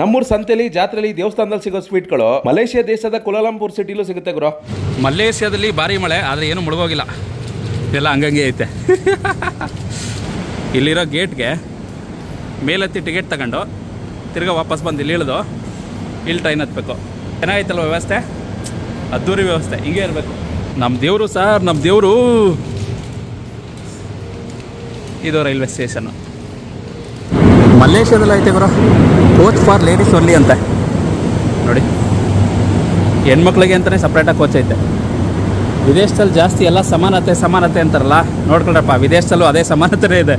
ನಮ್ಮೂರ್ ಸಂತೆಲಿ, ಜಾತ್ರೆಲಿ, ದೇವಸ್ಥಾನದಲ್ಲಿ ಸಿಗೋ ಸ್ವೀಟ್ಗಳು ಮಲೇಷ್ಯಾ ದೇಶದ ಕುಲಾಲಂಪುರ್ ಸಿಟಿಲೂ ಸಿಗುತ್ತೆ ಗುರು. ಮಲೇಷ್ಯಾದಲ್ಲಿ ಭಾರಿ ಮಳೆ, ಆದರೆ ಏನು ಮುಳುಗೋಗಿಲ್ಲ. ಎಲ್ಲ ಹಂಗಂಗೆ ಐತೆ. ಇಲ್ಲಿರೋ ಗೇಟ್ಗೆ ಮೇಲೆತ್ತಿ ಟಿಕೆಟ್ ತಗೊಂಡು ತಿರ್ಗಾ ವಾಪಸ್ ಬಂದು ಇಲ್ಲಿ ಇಳಿದು ಇಲ್ಲಿ ಟ್ರೈನ್ ಹತ್ಬೇಕು. ಚೆನ್ನಾಗೈತಲ್ಲ ವ್ಯವಸ್ಥೆ? ಅದ್ದೂರಿ ವ್ಯವಸ್ಥೆ, ಹಿಂಗೆ ಇರಬೇಕು. ನಮ್ಮ ದೇವರು ಸರ್ ನಮ್ಮ ದೇವರು. ಇದು ರೈಲ್ವೆ ಸ್ಟೇಷನ್ನು ಮಲೇಷ್ಯಾದಲ್ಲಿ ಐತೆ ಗುರು. ಕೋಚ್ ಫಾರ್ ಲೇಡೀಸ್ ಒನ್ಲಿ ಅಂತ. ನೋಡಿ. ಹೆಣ್ಮಕ್ಳಿಗೆ ಅಂತಲೇ ಸಪ್ರೇಟಾಗಿ ಕೋಚ್ ಐತೆ. ವಿದೇಶದಲ್ಲಿ ಜಾಸ್ತಿ ಎಲ್ಲ ಸಮಾನತೆ ಸಮಾನತೆ ಅಂತಾರಲ್ಲ ನೋಡ್ಕೊಳ್ರಪ್ಪ ವಿದೇಶದಲ್ಲೂ ಅದೇ ಸಮಾನತೆನೇ ಇದೆ.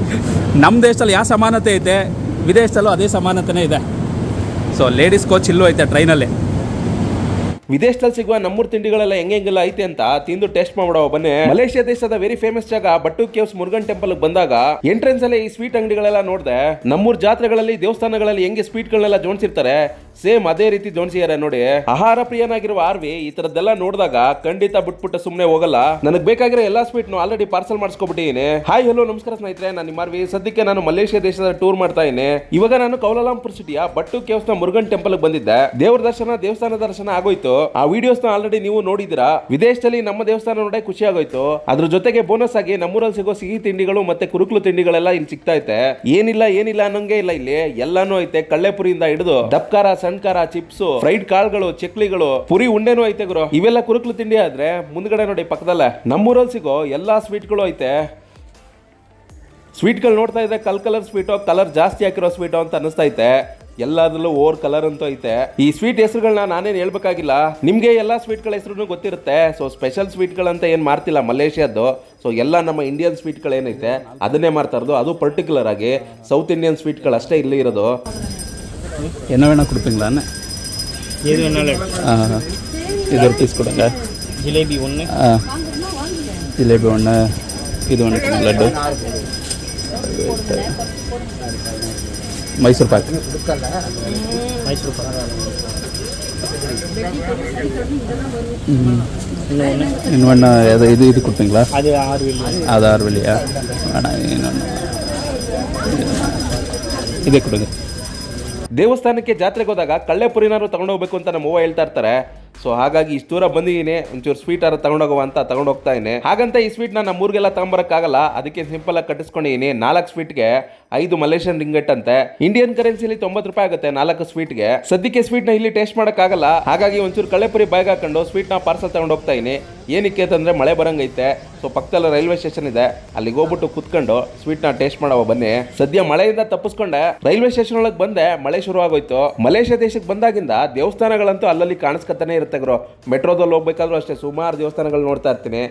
ನಮ್ಮ ದೇಶದಲ್ಲಿ ಯಾವ ಸಮಾನತೆ ಐತೆ, ವಿದೇಶದಲ್ಲೂ ಅದೇ ಸಮಾನತೆನೇ ಇದೆ. ಸೊ ಲೇಡೀಸ್ ಕೋಚ್ ಇಲ್ಲೂ ಐತೆ ಟ್ರೈನಲ್ಲಿ ವಿದೇಶದಲ್ಲಿ ಸಿಗುವ ನಮ್ಮೂರ್ ತಿಂಡಿಗಳೆಲ್ಲ ಹೆಂಗೆ ಹೆಂಗೆಲ್ಲ ಐತೆ ಅಂತ ತಿಂದು ಟೇಸ್ಟ್ ಮಾಡ್ಬಿಡೋ ಬನ್ನಿ. ಮಲೇಷ್ಯಾ ದೇಶದ ವೆರಿ ಫೇಮಸ್ ಜಾಗ ಬಟ್ಟು ಕೇವ್ಸ್ ಮುರುಗನ್ ಟೆಂಪಲ್ ಬಂದಾಗ ಎಂಟ್ರೆನ್ಸ್ ಅಲ್ಲಿ ಈ ಸ್ವೀಟ್ ಅಂಗಡಿಗಳೆಲ್ಲ ನೋಡಿದೆ. ನಮ್ಮೂರ್ ಜಾತ್ರೆಗಳಲ್ಲಿ, ದೇವಸ್ಥಾನಗಳಲ್ಲಿ ಹೆಂಗೆ ಸ್ವೀಟ್ ಗಳನ್ನೆಲ್ಲ ಜೋಡಿಸಿರ್ತಾರೆ. ಸೇಮ್ ಅದೇ ರೀತಿ ಜೋಡಿಸಿದ್ದಾರೆ ನೋಡಿ. ಆಹಾರ ಪ್ರಿಯನಾಗಿರುವ ಆರ್ವಿ ಈ ತರದ್ದೆಲ್ಲ ನೋಡಿದಾಗ ಖಂಡಿತ ಬಿಟ್ಬಿಟ್ಟು ಸುಮ್ನೆ ಹೋಗಲ್ಲ. ನನಗೆ ಬೇಕಾಗಿರೋ ಎಲ್ಲಾ ಸ್ವೀಟ್ ಆಲ್ರೆಡಿ ಪಾರ್ಸಲ್ ಮಾಡಿಸ್ಕೊಬಿಟ್ಟಿದ್ದೀನಿ. ಹಾಯ್ ಹಲೋ ನಮಸ್ಕಾರ ಸ್ನೇಹಿತರೆ. ನಾನು ನಿಮ್ಮ ಆರ್ವಿ. ಸದ್ಯಕ್ಕೆ ನಾನು ಮಲೇಷಿಯಾ ದೇಶದ ಟೂರ್ ಮಾಡ್ತಾ ಇದ್ದೀನಿ. ಇವಾಗ ನಾನು ಕೌಲಾಲಂಪುರ್ ಸಿಟಿಯ ಬಟ್ಟು ಕೇವ್ಸ್ನ ಮುರುಗನ್ ಟೆಂಪಲ್ ಬಂದಿದ್ದೆ. ದೇವ್ರ ದರ್ಶನ ದೇವಸ್ಥಾನ ದರ್ಶನ ಆಗೋಯ್ತು. ಆ ವಿಡಿಯೋಸ್ನ ಆಲ್ರೆಡಿ ನೀವು ನೋಡಿದಿರಾ ವಿದೇಶದಲ್ಲಿ ನಮ್ಮ ದೇವಸ್ಥಾನ ನೋಡೇ ಖುಷಿ ಆಗೋಯ್ತು. ಅದ್ರ ಜೊತೆಗೆ ಬೋನಸ್ ಆಗಿ ನಮ್ಮೂರಲ್ಲಿ ಸಿಗೋ ಸಿಹಿ ತಿಂಡಿಗಳು ಮತ್ತೆ ಕುರುಕ್ಲು ತಿಂಡಿಗಳೆಲ್ಲ ಇಲ್ಲಿ ಸಿಗ್ತಾ ಐತೆ. ಏನಿಲ್ಲ ಏನಿಲ್ಲ ಅನ್ನಂಗೆ ಇಲ್ಲ ಇಲ್ಲಿ. ಎಲ್ಲಾನು ಐತೆ. ಕಳ್ಳೆಪುರಿಯಿಂದ ಹಿಡಿದು ದಪ್ಕಾರ ಸಣ್ಕಾರ ಚಿಪ್ಸ್ ಫ್ರೈಡ್ ಕಾಳುಗಳು, ಚಕ್ಲಿಗಳು, ಪುರಿ, ಉಂಡೆನೂ ಐತೆ ಗುರು. ಇವೆಲ್ಲ ಕುರುಕ್ಲು ತಿಂಡಿ ಆದ್ರೆ ಮುಂದ್ಗಡೆ ನೋಡಿ ಪಕ್ಕದಲ್ಲೇ. ನಮ್ಮೂರಲ್ಲಿ ಸಿಗೋ ಎಲ್ಲಾ ಸ್ವೀಟ್ಗಳು ಐತೆ. ಸ್ವೀಟ್ಗಳು ನೋಡ್ತಾ ಇದ್ದೆ ಕಲ್ ಕಲರ್ ಸ್ವೀಟು ಕಲರ್ ಜಾಸ್ತಿ ಹಾಕಿರೋ ಸ್ವೀಟು ಅಂತ ಅನಿಸ್ತಾ ಐತೆ. ಎಲ್ಲದರಲ್ಲೂ ಓವರ್ ಕಲರ್ ಅಂತೂ ಐತೆ. ಈ ಸ್ವೀಟ್ ಹೆಸರುಗಳನ್ನ ನಾನೇನು ಹೇಳ್ಬೇಕಾಗಿಲ್ಲ. ನಿಮಗೆ ಎಲ್ಲ ಸ್ವೀಟ್ಗಳ ಹೆಸರು ಗೊತ್ತಿರುತ್ತೆ. ಸೊ ಸ್ಪೆಷಲ್ ಸ್ವೀಟ್ಗಳಂತ ಏನು ಮಾಡ್ತಿಲ್ಲ ಮಲೇಷ್ಯಾದ್ದು. ಸೊ ಎಲ್ಲ ನಮ್ಮ ಇಂಡಿಯನ್ ಸ್ವೀಟ್ಗಳು ಏನೈತೆ, ಅದನ್ನೇ ಮಾಡ್ತಾ ಇರೋದು. ಅದು ಪರ್ಟಿಕ್ಯುಲರ್ ಆಗಿ ಸೌತ್ ಇಂಡಿಯನ್ ಸ್ವೀಟ್ಗಳು ಅಷ್ಟೇ ಇಲ್ಲಿ ಇರೋದು. என்ன வேணால் கொடுப்பீங்களா அண்ணே எது வேணாலும் இது ஒரு பீஸ் கொடுங்க. ஜிலேபி ஒன்று ஆ, ஜிலேபி ஒன்று இது ஒன்று லட்டு. மைசூர் பாக் மைசூர் பாக் இன்னொன்று எது இது இது கொடுப்பீங்களா? அது ஆறு வெள்ளி. அது ஆறு வெள்ளியா? வேணாம் இன்னொன்று இதே கொடுங்க. ದೇವಸ್ಥಾನಕ್ಕೆ ಜಾತ್ರೆಗೆ ಹೋದಾಗ ಕಳ್ಳೆಪುರಿನಾರು ತಗೊಂಡು ಹೋಗ್ಬೇಕು ಅಂತ ನಮ್ಮ ಅವ್ವ ಹೇಳ್ತಾ ಇರ್ತಾರೆ. ಸೊ ಹಾಗಾಗಿ ಇಷ್ಟು ದೂರ ಬಂದಿದ್ದೀನಿ. ಒಂಚೂರು ಸ್ವೀಟ್ ಆರ ತಗೊಂಡೋಗುವ ಅಂತ ತಗೊಂಡು ಹೋಗ್ತಾ ಇದ್ದೀನಿ. ಹಾಗಂತ ಈ ಸ್ವೀಟ್ನ ನಾನು ನಮ್ಮೂರಿಗೆಲ್ಲ ತಗೊಂಬರಕ್ಕಾಗಲ್ಲ. ಅದಕ್ಕೆ ಸಿಂಪಲ್ ಆಗಿ ಕಟ್ಟಿಸ್ಕೊಂಡಿದ್ದೀನಿ. ನಾಲ್ಕು ಸ್ವೀಟ್ಗೆ ಐದು ಮಲೇಷಿಯನ್ ರಿಂಗಟ್ ಅಂತೆ. ಇಂಡಿಯನ್ ಕರೆನ್ಸಿಲಿ ತೊಂಬತ್ತು ರೂಪಾಯಿ ಆಗುತ್ತೆ ನಾಲ್ಕು ಸ್ವೀಟ್ಗೆ ಸದ್ಯಕ್ಕೆ ಸ್ವೀಟ್ನ ಇಲ್ಲಿ ಟೇಸ್ಟ್ ಮಾಡಕ್ಕಾಗಲ್ಲ. ಹಾಗಾಗಿ ಒಂಚೂರು ಕಳೆಪುರಿ ಬ್ಯಾಗ್ ಹಾಕೊಂಡು ಸ್ವೀಟ್ನ ಪಾರ್ಸಲ್ ತಗೊಂಡು ಹೋಗ್ತಾ ಇದೀನಿ. ಏನಕ್ಕೆ ಅಂತಂದ್ರೆ ಮಳೆ ಬರಂಗೈತೆ. ಸೊ ಪಕ್ಕದಲ್ಲಿ ರೈಲ್ವೆ ಸ್ಟೇಷನ್ ಇದೆ. ಅಲ್ಲಿಗೆ ಹೋಗ್ಬಿಟ್ಟು ಕುತ್ಕೊಂಡು ಸ್ವೀಟ್ನ ಟೇಸ್ಟ್ ಮಾಡವ ಬನ್ನಿ. ಸದ್ಯ ಮಳೆಯಿಂದ ತಪ್ಪಿಸ್ಕೊಂಡೆ. ರೈಲ್ವೆ ಸ್ಟೇಷನ್ ಒಳಗೆ ಬಂದೆ, ಮಳೆ ಶುರು ಆಗೋಯ್ತು. ಮಲೇಷ್ಯಾ ದೇಶಕ್ಕೆ ಬಂದಾಗಿಂದ ದೇವಸ್ಥಾನಗಳಂತೂ ಅಲ್ಲಲ್ಲಿ ಕಾಣಿಸ್ಕತ್ತಾನೆ ಇರುತ್ತೆ ಗುರು. ಮೆಟ್ರೋದಲ್ಲಿ ಹೋಗ್ಬೇಕಾದ್ರೂ ಅಷ್ಟೇ ಸುಮಾರು ದೇವಸ್ಥಾನಗಳು ನೋಡ್ತಾ ಇರ್ತೀನಿ.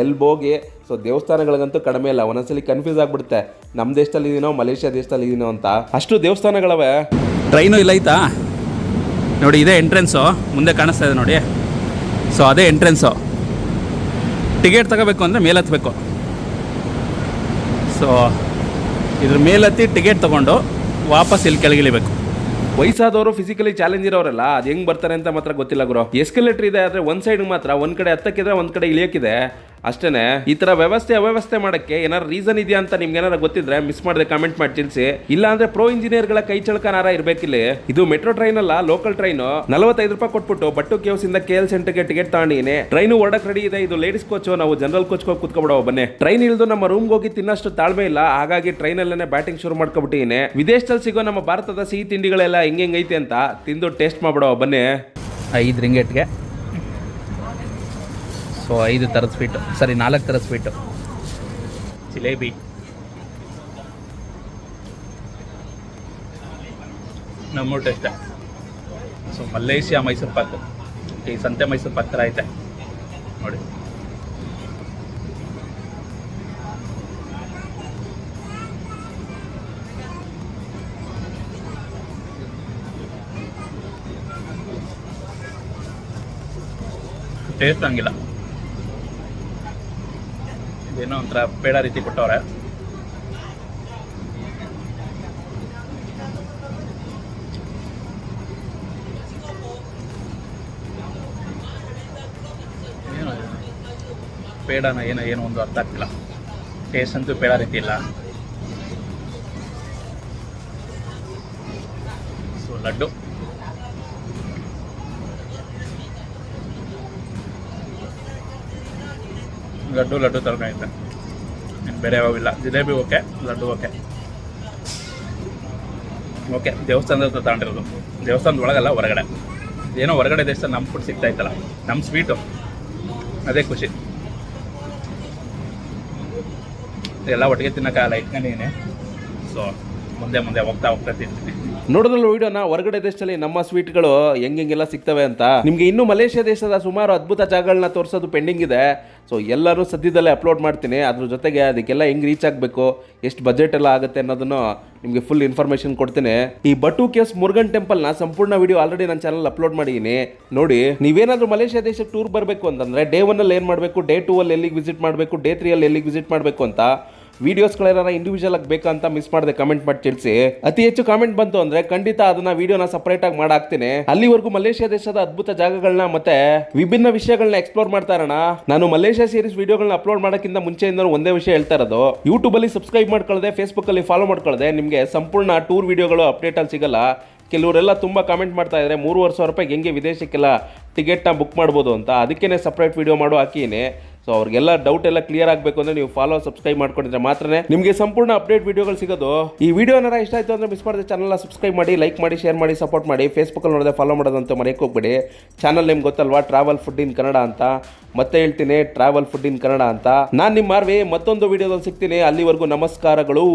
ಎಲ್ಲಿ ಹೋಗಿ ಸೊ ದೇವಸ್ಥಾನಗಳಿಗಂತೂ ಕಡಿಮೆ ಇಲ್ಲ. ಒಂದೊಂದ್ಸಲಿ ಕನ್ಫ್ಯೂಸ್ ಆಗ್ಬಿಡುತ್ತೆ. ನಮ್ಮ ದೇಶದಲ್ಲಿ ಇದೀನೋ ಮಲೇಷ್ಯಾ ದೇಶದಲ್ಲಿ ಇದೀನೋ ಅಂತ. ಅಷ್ಟು ದೇವಸ್ಥಾನಗಳವೆ. ಟ್ರೈನು ಇಲ್ಲ ಐತಾ ನೋಡಿ ಇದೇ ಎಂಟ್ರೆನ್ಸು ಮುಂದೆ ಕಾಣಿಸ್ತಾ ಇದೆ ನೋಡಿ. ಸೊ ಅದೇ ಎಂಟ್ರೆನ್ಸು ಟಿಕೆಟ್ ತಗೋಬೇಕು ಅಂದರೆ ಮೇಲೆ ಹತ್ಬೇಕು ಸೊ ಇದ್ರ ಮೇಲತ್ತಿ ಟಿಕೆಟ್ ತೊಗೊಂಡು ವಾಪಸ್ ಇಲ್ಲಿ ಕೆಳಗಿಳಿಬೇಕು. ವಯಸ್ಸಾದವರು ಫಿಸಿಕಲಿ ಚಾಲೆಂಜ್ ಇರೋರಲ್ಲ ಅದು ಹೆಂಗ್ ಬರ್ತಾರೆ ಅಂತ ಮಾತ್ರ ಗೊತ್ತಿಲ್ಲ ಗುರು. ಎಸ್ಕಲೇಟರ್ ಇದೆ ಆದ್ರೆ ಒಂದ್ ಸೈಡ್ ಮಾತ್ರ. ಒಂದ್ ಕಡೆ ಹತ್ತಕ್ಕಿದ್ರೆ ಒಂದ್ ಕಡೆ ಇಳಿಯಕ್ಕಿದೆ. ಅಷ್ಟೇನೆ, ಈ ತರ ವ್ಯವಸ್ಥೆ ಅವ್ಯವಸ್ಥೆ ಮಾಡಕ್ಕೆ ಏನಾರ ರೀಸನ್ ಇದೆಯಾ ಅಂತ ನಿಮ್ಗೆ ಏನಾರ ಗೊತ್ತಿದ್ರೆ ಮಿಸ್ ಮಾಡದೆ ಕಾಮೆಂಟ್ ಮಾಡಿ ತಿಳಿಸಿ. ಇಲ್ಲ ಅಂದ್ರೆ ಪ್ರೋ ಇಂಜಿನಿಯರ್ಗಳ ಕೈ ಚಳಕನಾರ ಇರ್ಬೇಕಿಲ್ಲಿ ಇದು ಮೆಟ್ರೋ ಟ್ರೈನ್ ಅಲ್ಲ ಲೋಕಲ್ ಟ್ರೈನ್ ನಲವತ್ತೈದು ರೂಪಾಯಿ ಕೊಟ್ಬಿಟ್ಟು ಬಟ್ಟು ಕೇವ್ಸ್ ಇಂದ ಕೆ ಎಲ್ ಸೆಂಟರ್ಗೆ ಟಿಕೆಟ್ ತಗೊಂಡಿನಿ ಟ್ರೈನ್ ಹೊರಡಕ್ ರೆಡಿ ಇದೆ, ಇದು ಲೇಡೀಸ್ ಕೋಚ್ ನಾವು ಜನರಲ್ ಕೋಚ್ ಹೋಗಿ ಕುತ್ಕೊಬಿಡೋ ಬನ್ನಿ. ಟ್ರೈನ್ ಇಳಿದು ನಮ್ಮ ರೂಮ್ಗೆ ಹೋಗಿ ತಿನ್ನಷ್ಟು ತಾಳ್ಮೆ ಇಲ್ಲ, ಹಾಗಾಗಿ ಟ್ರೈನ್ ಅಲ್ಲೇ ಬ್ಯಾಟಿಂಗ್ ಶುರು ಮಾಡ್ಕೊಬಿಟ್ಟಿನಿ ವಿದೇಶದಲ್ಲಿ ಸಿಗೋ ನಮ್ಮ ಭಾರತದ ಸಿಹಿ ತಿಂಡಿಗಳೆಲ್ಲ ಹೆಂಗೆ ಐತೆ ಅಂತ ತಿಂದು ಟೇಸ್ಟ್ ಮಾಡ್ಬಿಡೋ ಬನ್ನಿ. ಐದು ರಿಂಗೇಟ್ಗೆ ಸೊ, ಐದು ಥರದ ಸ್ವೀಟು ಸರಿ, ನಾಲ್ಕು ಥರದ ಸ್ವೀಟು ಜಿಲೇಬಿ. ನಮ್ಮ taste so Malaysia Mysore pak. ಈ ಸಂತೆ ಮೈಸೂರು ಪಾಕ್ ಥರ ಐತೆ. ನೋಡಿ. ಟೇಸ್ಟ್ ಹಂಗಿಲ್ಲ. ಇದೇನೋ ಒಂಥರ ಪೇಡ ರೀತಿ ಕೊಟ್ಟವ್ರೆ. ಏನು ಪೇಡನ ಏನೋ ಏನೋ ಒಂದು ಅರ್ಥ ಆಗ್ತಿಲ್ಲ. ಟೇಸ್ಟ್ ಅಂತೂ ಪೇಡ ರೀತಿ ಇಲ್ಲ. ಸೊ, ಲಡ್ಡು. ಲಡ್ಡು ಲಡ್ಡು ತರಕಾರಿ ಇನ್ನು ಬೇರೆ ಯಾವಿಲ್ಲ jalebi okay, laddu okay. Okay, ದೇವಸ್ಥಾನದ ಹತ್ರ ತಗೊಂಡಿರೋದು. ದೇವಸ್ಥಾನದ ಒಳಗಲ್ಲ, ಹೊರಗಡೆ. ಏನೋ ಹೊರಗಡೆ ದೇವಸ್ಥಾನ ನಮ್ಮ ಫುಡ್ ಸಿಗ್ತಾ ಇತ್ತಲ್ಲ. ನಮ್ಮ ಸ್ವೀಟು ಅದೇ ಖುಷಿ. ಎಲ್ಲ ಒಟ್ಟಿಗೆ ತಿನ್ನೋಕ್ಕಾಗಲ್ಲ ಇಟ್ಕೊಂಡಿದ್ದೀನಿ ಸೊ ಮುಂದೆ ಮುಂದೆ ಹೋಗ್ತಾ ಹೋಗ್ತಾ ತಿಂತೀವಿ. ನೋಡಿದ್ರಲ್ಲ ವಿಡಿಯೋನ? ಹೊರಗಡೆ ದೇಶದಲ್ಲಿ ನಮ್ಮ ಸ್ವೀಟ್ಗಳು ಹೆಂಗೆಲ್ಲ ಸಿಗ್ತವೆ ಅಂತ. ನಿಮಗೆ ಇನ್ನೂ ಮಲೇಷ್ಯಾ ದೇಶದ ಸುಮಾರು ಅದ್ಭುತ ಜಾಗಗಳನ್ನ ತೋರಿಸೋದು ಪೆಂಡಿಂಗ್ ಇದೆ. ಸೊ ಎಲ್ಲರೂ ಸದ್ಯದಲ್ಲೇ ಅಪ್ಲೋಡ್ ಮಾಡ್ತೀನಿ. ಅದ್ರ ಜೊತೆಗೆ ಅದಕ್ಕೆಲ್ಲ ಹೆಂಗ್ ರೀಚ್ ಆಗಬೇಕು, ಎಷ್ಟು ಬಜೆಟ್ ಎಲ್ಲ ಆಗುತ್ತೆ ಅನ್ನೋದನ್ನು ನಿಮಗೆ ಫುಲ್ ಇನ್ಫಾರ್ಮೇಷನ್ ಕೊಡ್ತೀನಿ. ಈ ಬಟು ಕೇಸ್ ಮುರುಗನ್ ಟೆಂಪಲ್ನ ಸಂಪೂರ್ಣ ವಿಡಿಯೋ ಆಲ್ರೆಡಿ ನನ್ನ ಚಾನಲ್ ಅಪ್ಲೋಡ್ ಮಾಡಿದ್ದೀನಿ. ನೋಡಿ, ನೀವೇನಾದರೂ ಮಲೇಷ್ಯಾ ದೇಶಕ್ಕೆ ಟೂರ್ ಬರಬೇಕು ಅಂತಂದರೆ ಡೇ ಒನ್ನಲ್ಲಿ ಏನು ಮಾಡಬೇಕು? ಡೇ ಟೂ ಅಲ್ಲಿ ಎಲ್ಲಿಗೆ ವಿಸಿಟ್ ಮಾಡಬೇಕು? ಡೇ ತ್ರೀ ಅಲ್ಲಿ ಎಲ್ಲಿಗೆ ವಿಸಿಟ್ ಮಾಡಬೇಕು ಅಂತ ವಿಡಿಯೋಸ್ಗಳೇನಾರ ಇಂಡಿವಿಜುವಲ್ ಆಗಿ ಬೇಕಂತ ಮಿಸ್ ಮಾಡದೆ ಕಮೆಂಟ್ ಮಾಡಿ ತಿಳಿಸಿ ಅತಿ ಹೆಚ್ಚು ಕಾಮೆಂಟ್ ಬಂತು ಅಂದ್ರೆ ಖಂಡಿತ ಅದನ್ನ ವಿಡಿಯೋನ ಸಪರೇಟ್ ಆಗಿ ಮಾಡಾಕ್ತೀನಿ. ಅಲ್ಲಿವರೆಗೂ ಮಲೇಷ್ಯಾ ದೇಶದ ಅದ್ಭುತ ಜಾಗಗಳನ್ನ ಮತ್ತೆ ವಿಭಿನ್ನ ವಿಷಯಗಳನ್ನ ಎಕ್ಸ್ಪ್ಲೋರ್ ಮಾಡ್ತಾ ನಾನು ಮಲೇಷ್ಯಾ ಸೀರೀಸ್ ವಿಡಿಯೋಗಳನ್ನ ಅಪ್ಲೋಡ್ ಮಾಡೋಕ್ಕಿಂತ ಮುಂಚೆಯಿಂದ ಒಂದೇ ವಿಷಯ ಹೇಳ್ತಾ ಇರೋದು. ಯೂಟ್ಯೂಬ್ ಅಲ್ಲಿ ಸಬ್ಸ್ಕ್ರೈಬ್ ಮಾಡ್ಕೊಳ್ಳದೆ ಫೇಸ್ಬುಕ್ ಅಲ್ಲಿ ಫಾಲೋ ಮಾಡ್ಕೊಳ್ಳದೆ ನಿಮಗೆ ಸಂಪೂರ್ಣ ಟೂರ್ ವಿಡಿಯೋಗಳು ಅಪ್ಡೇಟ್ ಅಲ್ಲಿ ಸಿಗಲ್ಲ. ಕೆಲವರೆಲ್ಲ ತುಂಬ ಕಾಮೆಂಟ್ ಮಾಡ್ತಾ ಇದ್ದಾರೆ ಮೂರುವರೆ ಸಾವಿರ ರೂಪಾಯಿಗೆ ಹೆಂಗೆ ವಿದೇಶಕ್ಕೆಲ್ಲ ಟಿಕೆಟ್ನ ಬುಕ್ ಮಾಡ್ಬೋದು ಅಂತ. ಅದಕ್ಕೇನೆ ಸಪ್ರೇಟ್ ವಿಡಿಯೋ ಮಾಡೋ ಹಾಕಿನಿ. ಸೊ ಅವ್ರಿಗೆಲ್ಲ ಡೌಟ್ ಎಲ್ಲ ಕ್ಲಿಯರ್ ಆಗಬೇಕು ಅಂದ್ರೆ ನೀವು ಫಾಲೋ ಸಬ್ಸ್ಕ್ರೈಬ್ ಮಾಡ್ಕೊಂಡಿದ್ರೆ ಮಾತ್ರನೇ ನಿಮಗೆ ಸಂಪೂರ್ಣ ಅಪ್ಡೇಟ್ ವಿಡಿಯೋಗಳು ಸಿಗೋದು. ಈ ವಿಡಿಯೋ ಏನಾರ ಇಷ್ಟ ಆಯಿತು ಅಂದ್ರೆ ಮಿಸ್ ಮಾಡಿದ್ರೆ ಚಾನಲ್ನ ಸಬ್ಸ್ಕ್ರೈಬ್ ಮಾಡಿ ಲೈಕ್ ಮಾಡಿ ಶೇರ್ ಮಾಡಿ ಸಪೋರ್ಟ್ ಮಾಡಿ. ಫೇಸ್ಬುಕ್ಕಲ್ಲಿ ನೋಡಿದ್ರೆ ಫಾಲೋ ಮಾಡೋದಂತ ಮನೆಗೆ ಹೋಗ್ಬೇಡಿ. ಚಾನಲ್ ನಿಮ್ಗೆ ಗೊತ್ತಲ್ವಾ? ಟ್ರಾವೆಲ್ ಫುಡ್ ಇನ್ ಕನ್ನಡ ಅಂತ. ಮತ್ತೆ ಹೇಳ್ತೀನಿ ಟ್ರಾವೆಲ್ ಫುಡ್ ಇನ್ ಕನ್ನಡ ಅಂತ. ನಾನು ನಿಮ್ಮ ಮಾರ್ವಿ, ಮತ್ತೊಂದು ವಿಡಿಯೋದಲ್ಲಿ ಸಿಗ್ತೀನಿ. ಅಲ್ಲಿವರೆಗೂ ನಮಸ್ಕಾರಗಳು.